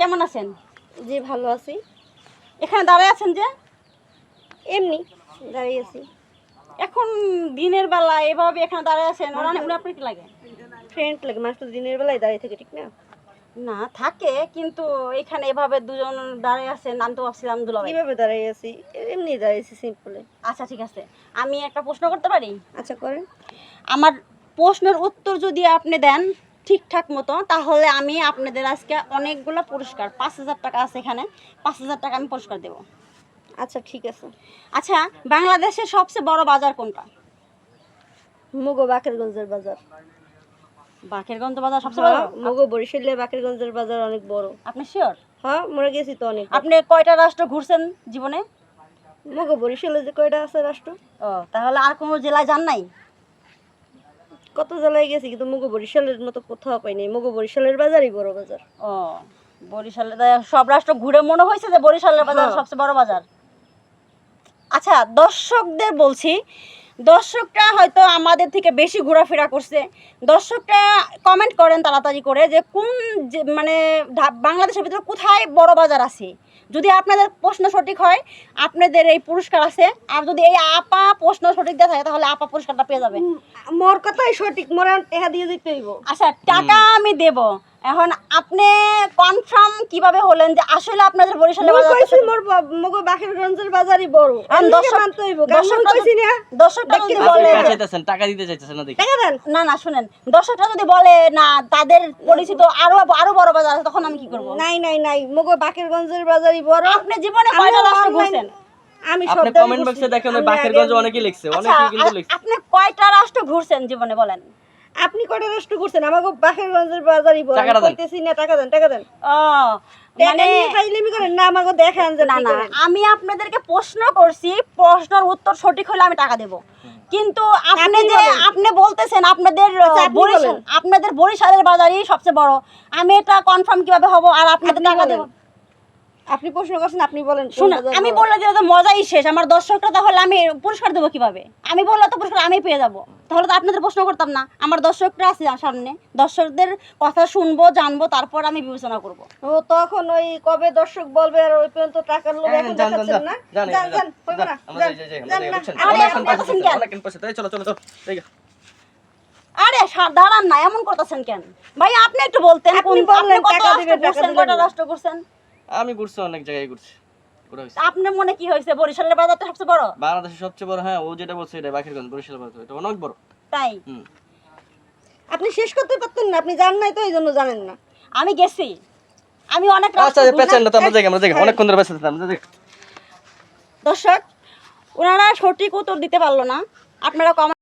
কেমন আছেন? জি ভালো আছি। এখানে দাঁড়ায় আছেন যে? এমনি দাঁড়িয়ে আছি। এখন দিনের বেলা এভাবে এখানে দাঁড়ায় আছেন ওরা উনি আপনার কি লাগে? ফ্রেন্ড লাগে মানুষ তো দিনের বেলায় দাঁড়িয়ে থাকে ঠিক না? না থাকে কিন্তু এখানে এভাবে দুজন দাঁড়িয়ে আছেন আমি তো ভাবছিলাম দুলাভাই। কীভাবে দাঁড়িয়ে আছি? এমনি দাঁড়িয়েছি সিম্পলে আচ্ছা ঠিক আছে। আমি একটা প্রশ্ন করতে পারি? আচ্ছা করেন। আমার প্রশ্নের উত্তর যদি আপনি দেন ঠিকঠাক মতো তাহলে আমি আপনাদের আজকে অনেকগুলো পুরস্কার পাঁচ হাজার টাকা আছে এখানে পাঁচ হাজার টাকা আমি পুরস্কার দেবো। আচ্ছা ঠিক আছে। আচ্ছা বাংলাদেশের সবচেয়ে বড় বাজার কোনটা? মুগো বাকেরগঞ্জের বাজার। বাকেরগঞ্জ বাজার সবচেয়ে বড়? হ্যাঁ, মুগো বরিশালে বাকেরগঞ্জের বাজার অনেক বড়। আপনি শিওর হ্যাঁ মরে গেছি তো অনেক আপনি কয়টা রাষ্ট্র ঘুরছেন জীবনে? মুগো বরিশালে যে কয়টা আছে রাষ্ট্র? ও তাহলে আর কোনো জেলায় যান নাই? কত জেলায় গেছি কিন্তু মুগো বরিশালের মতো কোথাও পাইনি। মুগো বরিশালের বাজারই বড় বাজার। ও বরিশালে সব রাষ্ট্র ঘুরে মনে হয়েছে যে বরিশালের বাজার হ্যাঁ। সবচেয়ে বড় বাজার। আচ্ছা দর্শকদের বলছি দর্শকরা হয়তো আমাদের থেকে বেশি ঘোরাফেরা করছে। দর্শকরা কমেন্ট করেন তাড়াতাড়ি করে যে কোন যে মানে বাংলাদেশের ভিতরে কোথায় বড় বাজার আছে? যদি আপনাদের প্রশ্ন সঠিক হয় আপনাদের এই পুরস্কার আছে। আর যদি এই আপা প্রশ্ন সঠিক দেওয়া থাকে তাহলে আপা পুরস্কারটা পেয়ে যাবে। মোর কথাই সঠিক মোর টেহা দিয়ে দিতে হইব। আচ্ছা টাকা আমি দেব। এখন আপনি কনফার্ম কীভাবে হলেন যে আসলে আপনাদের বরিশালে মোর কইছি মোর মুগো বাকেরগঞ্জের বাজারই বড়। আর আমি দর্শক- মানতে হইব কারণ কইছি না দর্শকটা যদি বলে টাকা চাইতেছেন টাকা দিতে চাইতেছেন না দেখি টাকা দেন। না না শুনেন। দর্শকরা যদি বলে না তাদের পরিচিত আরও আরও বড় বাজার আছে তখন আমি কি করব? নাই নাই নাই মুগো বাকেরগঞ্জের বড়। আপনি জীবনে আমি কয়টা রাষ্ট্র ঘুরছেন আমি আপনি কমেন্ট বক্সে দেখেন ওই আমি অনেকেই লিখছে আচ্ছা অনেকেই কিন্তু লিখছে। আপনি কয়টা রাষ্ট্র ঘুরছেন জীবনে বলেন? আপনি কয়টা রাষ্ট্র করছেন আমাকে বাকেরগঞ্জের বাজারই আমি। কইতেছি না টাকা দেন টাকা দেন। ও মানে নিয়ে করেন না আমাকে দেখান যে না না আমি আপনাদেরকে প্রশ্ন করছি প্রশ্নের উত্তর সঠিক হলে আমি টাকা দেব। কিন্তু আপনি যে আপনি বলতেছেন আপনাদের আচ্ছা, বরিশাল আপনাদের বরিশালের বাজারই সবচেয়ে বড়। আমি এটা কনফার্ম কীভাবে হব আর আপনাদের টাকা। দেব? আপনি প্রশ্ন করছেন আপনি বলেন শুনুন আমি বড়? বললে যে তো মজাই শেষ আমার দর্শকরা তাহলে আমি পুরস্কার দেবো কীভাবে আমি বললে তো পুরস্কার আমি পেয়ে যাব তাহলে তো আপনাদের প্রশ্ন করতাম না আমার দর্শকরা আছে সামনে দর্শকদের কথা শুনব জানব তারপর আমি বিবেচনা করব ও তখন ওই কবে দর্শক বলবে আর ওই পর্যন্ত টাকার লোভ হ্যাঁ, এখন দেখাচ্ছেন না। আরে, দাঁড়ান না এমন করতেছেন কেন ভাই আপনি একটু বলতেন কোন আপনি কত রাষ্ট্র দিবেন, না। আমি ঘুরছি অনেক জায়গায় ঘুরছি। আপনার মনে কি হয়েছে? বরিশালের বাজারটা সবচেয়ে বড়? বাংলাদেশের সবচেয়ে বড় হ্যাঁ ও যেটা বলছে এটা বাকেরগঞ্জ বরিশাল বাজার এটা অনেক বড়। তাই? আপনি শেষ করতে পারতেন না আপনি জানেন নাই তো এই জন্য জানেন না। আমি গেছি। আমি অনেক আচ্ছা রাষ্ট্র ঘুরলাম। পেছন তো আমরা জায়গা আমরা জায়গা অনেকক্ষণ ধরে পেছন আমরা দর্শক ওনারা সঠিক উত্তর দিতে পারল না। আপনারা কমেন্ট